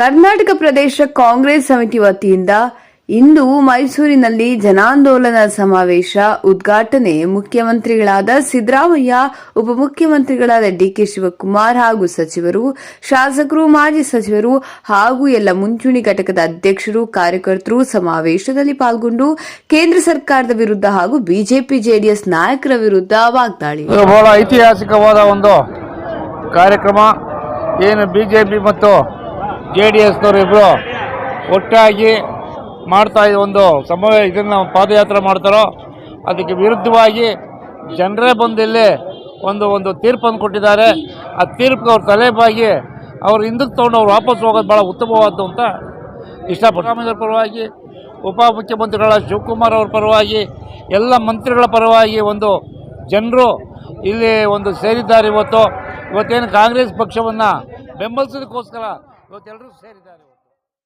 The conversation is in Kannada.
ಕರ್ನಾಟಕ ಪ್ರದೇಶ ಕಾಂಗ್ರೆಸ್ ಸಮಿತಿ ವತಿಯಿಂದ ಇಂದು ಮೈಸೂರಿನಲ್ಲಿ ಜನಾಂದೋಲನ ಸಮಾವೇಶ, ಉದ್ಘಾಟನೆ. ಮುಖ್ಯಮಂತ್ರಿಗಳಾದ ಸಿದ್ದರಾಮಯ್ಯ ಉಪಮುಖ್ಯಮಂತ್ರಿಗಳಾದ ಡಿಕೆ ಶಿವಕುಮಾರ್ ಹಾಗೂ ಸಚಿವರು, ಶಾಸಕರು, ಮಾಜಿ ಸಚಿವರು ಹಾಗೂ ಎಲ್ಲ ಮುಂಚೂಣಿ ಘಟಕದ ಅಧ್ಯಕ್ಷರು, ಕಾರ್ಯಕರ್ತರು ಸಮಾವೇಶದಲ್ಲಿ ಪಾಲ್ಗೊಂಡು ಕೇಂದ್ರ ಸರ್ಕಾರದ ವಿರುದ್ಧ ಹಾಗೂ ಬಿಜೆಪಿ, ಜೆಡಿಎಸ್ ನಾಯಕರ ವಿರುದ್ಧ ವಾಗ್ದಾಳಿ. ಬಹಳ ಐತಿಹಾಸಿಕವಾದ ಒಂದು ಕಾರ್ಯಕ್ರಮ. ಏನು ಬಿಜೆಪಿ ಮತ್ತು ಜೆ ಡಿ ಎಸ್ನವರು ಇಬ್ಬರು ಒಟ್ಟಾಗಿ ಮಾಡ್ತಾ ಒಂದು ಸಮಯ ಇದನ್ನು ಪಾದಯಾತ್ರೆ ಮಾಡ್ತಾರೋ, ಅದಕ್ಕೆ ವಿರುದ್ಧವಾಗಿ ಜನರೇ ಬಂದು ಇಲ್ಲಿ ಒಂದು ಒಂದು ತೀರ್ಪನ್ನು ಕೊಟ್ಟಿದ್ದಾರೆ. ಆ ತೀರ್ಪಿಗೆ ಅವ್ರ ತಲೆಬಾಗಿ ಅವ್ರು ಹಿಂದಕ್ಕೆ ತೊಗೊಂಡು ಅವ್ರು ವಾಪಸ್ ಹೋಗೋದು ಭಾಳ ಉತ್ತಮವಾದ್ದು ಅಂತ ಇಷ್ಟಪಟ್ಟು ಪರವಾಗಿ ಉಪಮುಖ್ಯಮಂತ್ರಿಗಳ ಶಿವಕುಮಾರ್ ಅವ್ರ ಪರವಾಗಿ, ಎಲ್ಲ ಮಂತ್ರಿಗಳ ಪರವಾಗಿ ಒಂದು ಜನರು ಇಲ್ಲಿ ಒಂದು ಸೇರಿದ್ದಾರೆ ಇವತ್ತು. ಇವತ್ತೇನು ಕಾಂಗ್ರೆಸ್ ಪಕ್ಷವನ್ನು ಬೆಂಬಲಿಸೋದಕ್ಕೋಸ್ಕರ ಇವತ್ತೆಲ್ಲರೂ ಸೇರಿದ್ದಾರೆ